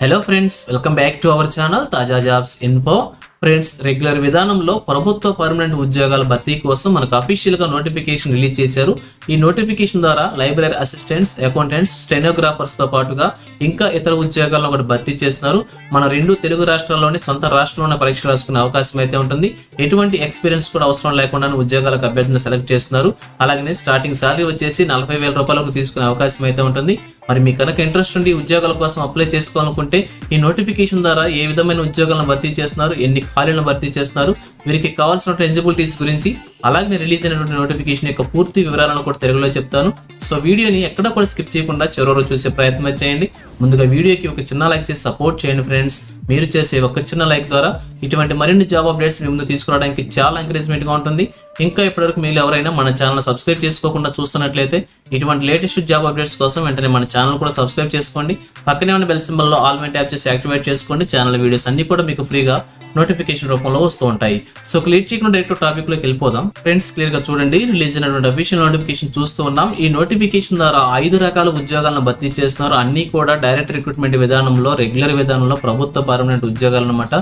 Hello friends welcome back to our channel తాజా jobs info friends regular విధానంలో ప్రభుత్వ permanent ఉద్యోగాల భర్తీ కోసం మనకు అఫీషియల్గా నోటిఫికేషన్ రిలీజ్ చేశారు. ఈ నోటిఫికేషన్ ద్వారా లైబ్రరీ అసిస్టెంట్స్ అకౌంటెంట్స్ స్టెనోగ్రాఫర్స్తో పాటుగా ఇంకా ఇతర ఉద్యోగాలను కూడా భర్తీ చేస్తున్నారు. మన రెండు తెలుగు రాష్ట్రాల్లోని సొంత రాష్ట్రంలోనే పరీక్ష రాసుకునే అవకాశం అయితే ఉంటుంది. ఎటువంటి ఎక్స్పీరియన్స్ కూడా అవసరం లేకుండా ఉద్యోగాలకు అభ్యర్థులను సెలెక్ట్ చేస్తున్నారు. అలాగే స్టార్టింగ్ సాలరీ వచ్చేసి నలభై వేల రూపాయలకు తీసుకునే అవకాశం అయితే ఉంటుంది. మరి మీ కనుక ఇంట్రెస్ట్ ఉండి ఉద్యోగాల కోసం అప్లై చేసుకోవాలనుకుంటే ఈ నోటిఫికేషన్ ద్వారా ఏ విధమైన ఉద్యోగాలను భర్తీ చేస్తున్నారు ఎన్ని ఖాళీలను భర్తీ చేస్తున్నారు వీరికి కావాల్సిన ఎలిజిబిలిటీస్ గురించి అలాగే రిలీజ్ అయినటువంటి నోటిఫికేషన్ యొక్క పూర్తి వివరాలను కూడా తెలుగులో చెప్తాను. సో వీడియోని ఎక్కడ కూడా స్కిప్ చేయకుండా చివరి చూసే ప్రయత్నం చేయండి. ముందుగా వీడియోకి ఒక చిన్న లైక్ చేసి సపోర్ట్ చేయండి ఫ్రెండ్స్ మీరు చేసే ఒక చిన్న లైక్ ద్వారా ఇటువంటి మరిన్ని జాబ్ అప్డేట్స్ మీ ముందు తీసుకురావడానికి చాలా ఎంకరేజ్మెంట్గా గా ఉంటుంది. ఇంకా ఇప్పటివరకు మీరు ఎవరైనా మన ఛానల్ సబ్స్క్రైబ్ చేసుకోకుండా చూస్తున్నట్లయితే ఇటువంటి లేటెస్ట్ జాబ్ అప్డేట్స్ కోసం వెంటనే మన ఛానల్ కూడా సబ్స్క్రైబ్ చేసుకోండి. పక్కనే ఉన్న బెల్ సింబల్లో ఆల్ మెంట్ ట్యాప్ చేసి యాక్టివేట్ చేసుకోండి. ఛానల్ వీడియోస్ అన్ని కూడా మీకు ఫ్రీగా నోటిఫికేషన్ రూపంలో వస్తూ ఉంటాయి. సో క్లియర్ చేయకుండా డైరెక్ట్ టాపిక్లోకి వెళ్ళిపోదాం. ఫ్రెండ్స్ క్లియర్గా చూడండి. రిలీజ్ అయినటువంటి అఫీషియల్ నోటిఫికేషన్ చూస్తూ ఉన్నాం. ఈ నోటిఫికేషన్ ద్వారా ఐదు రకాల ఉద్యోగాలను భర్తీ చేస్తున్నారు. అన్ని కూడా డైరెక్ట్ రిక్రూట్మెంట్ విధానంలో రెగ్యులర్ విధానంలో ప్రభుత్వ పర్మనెంట్ ఉద్యోగాలు అనమాట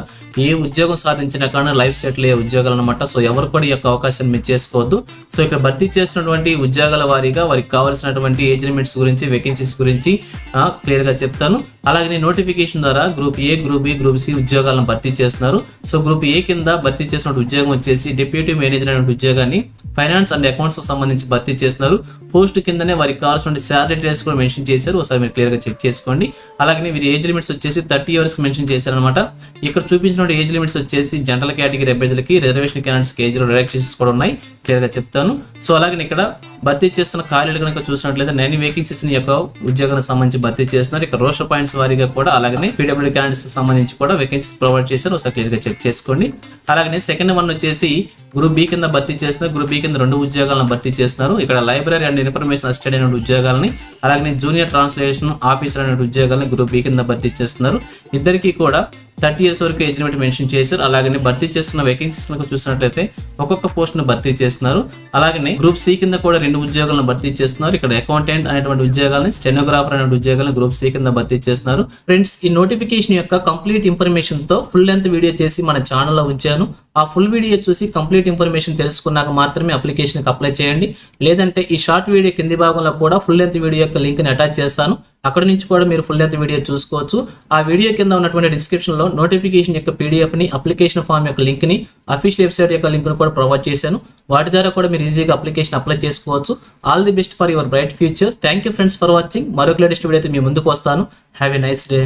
ఏ ఉద్యోగం సాధించిన కానీ లైఫ్ సెటిల్ అయ్యే ఉద్యోగాలు అనమాట సో ఎవరు కూడా ఈ యొక్క అవకాశాన్ని మీరు చేసుకోవద్దు. సో ఇక్కడ భర్తీ చేసినటువంటి ఉద్యోగాల వారీగా వారికి కావాల్సినటువంటి ఏజ్ లిమిట్స్ గురించి వేకెన్సీస్ గురించి క్లియర్గా చెప్తాను. అలాగే నేను నోటిఫికేషన్ ద్వారా group A group B group C ఉద్యోగాలను భర్తీ చేస్తున్నారు. సో గ్రూప్ ఏ కింద భర్తీ చేసిన ఉద్యోగం వచ్చేసి డిప్యూటీ మేనేజర్ అనే ఉద్యోగాన్ని ఫైనాన్స్ అండ్ అకౌంట్స్ సంబంధించి భర్తీ చేస్తున్నారు. పోస్ట్ కిందనే వారికి కావాల్సిన శాలరీ డీటెయిల్స్ కూడా మెన్షన్ చేశారు. ఒకసారి మీరు క్లియర్గా చెక్ చేసుకోండి. అలాగే వీరి ఏజ్ లిమిట్స్ వచ్చేసి థర్టీ ఇయర్స్ మెన్షన్ చేశారనమాట ఇక్కడ చూపించిన ఏజ్ లిమిట్స్ వచ్చేసి జనరల్ కేటగిరీ అభ్యర్థులకి రిజర్వేషన్ క్యాండిడేట్స్ ఏజ్లో రిలాక్సేషన్స్ కూడా ఉన్నాయి. క్లియర్గా చెప్తాను. సో అలాగే ఇక్కడ భర్తీ చేస్తున్న ఖాళీలు కనుక చూసినట్లయితే నైన్ వేకెన్సీస్ యొక్క ఉద్యోగాలకు సంబంధించి భర్తీ చేస్తున్నారు. ఇక్కడ రోస్టర్ పాయింట్స్ వారీగా కూడా అలాగే పీడబ్ల్యూ క్యాండిడేట్స్ సంబంధించి కూడా వేకెన్సీస్ ప్రొవైడ్ చేశారు. ఒకసారి క్లియర్గా చెక్ చేసుకోండి. అలాగే సెకండ్ వన్ వచ్చేసి గ్రూప్ బి కింద భర్తీ చేస్తున్నారు. గ్రూప్ బి కింద రెండు ఉద్యోగాలను భర్తీ చేస్తున్నారు. ఇక్కడ లైబ్రరీ అండ్ ఇన్ఫర్మేషన్ అసిస్టెంట్ అనే ఉద్యోగాలని అలాగే జూనియర్ ట్రాన్స్లేషన్ ఆఫీసర్ అనే ఉద్యోగాలను గ్రూప్ బి కింద భర్తీ చేస్తున్నారు. ఇద్దరికీ కూడా థర్టీ ఇయర్స్ వరకు ఏజ్ లిమిట్ మెన్షన్ చేశారు. అలాగే భర్తీ చేస్తున్న వేకెన్సీస్ కనుక చూసినట్లయితే ఒక్కొక్క పోస్ట్ను భర్తీ చేస్తున్నారు. అలాగే గ్రూప్ సి కింద కూడా రెండు ఉద్యోగాలను భర్తీ చేస్తున్నారు. ఇక్కడ అకౌంటెంట్ అనేటువంటి ఉద్యోగాలని స్టెనోగ్రాఫర్ అనే ఉద్యోగాలను గ్రూప్ సి కింద భర్తీ చేస్తున్నారు. ఫ్రెండ్స్ ఈ నోటిఫికేషన్ యొక్క కంప్లీట్ ఇన్ఫర్మేషన్తో ఫుల్ లెంత్ వీడియో చేసి మన ఛానల్లో ఉంచాను. ఆ ఫుల్ వీడియో చూసి కంప్లీట్ ఇన్ఫర్మేషన్ తెలుసుకున్నాక మాత్రమే అప్లికేషన్కి అప్లై చేయండి. లేదంటే ఈ షార్ట్ వీడియో కింది భాగంలో కూడా ఫుల్ లెంత్ వీడియో యొక్క లింక్ని అటాచ్ చేస్తాను. అక్కడ నుంచి కూడా మీరు ఫుల్ లెంత్ వీడియో చూసుకోవచ్చు. ఆ వీడియో కింద ఉన్నటువంటి డిస్క్రిప్షన్లో నోటిఫికేషన్ యొక్క పీడిఎఫ్ని అప్లికేషన్ ఫామ్ యొక్క లింక్ని అఫీషియల్ వెబ్సైట్ యొక్క లింక్ను కూడా ప్రొవైడ్ చేశాను. వాటి ద్వారా కూడా మీరు ఈజీగా అప్లికేషన్ అప్లై చేసుకోవచ్చు. All the best for your bright future thank you friends for watching మరొక లేటెస్ట్ వీడియో అయితే మీ ముందుకు వస్తాను. Have a nice day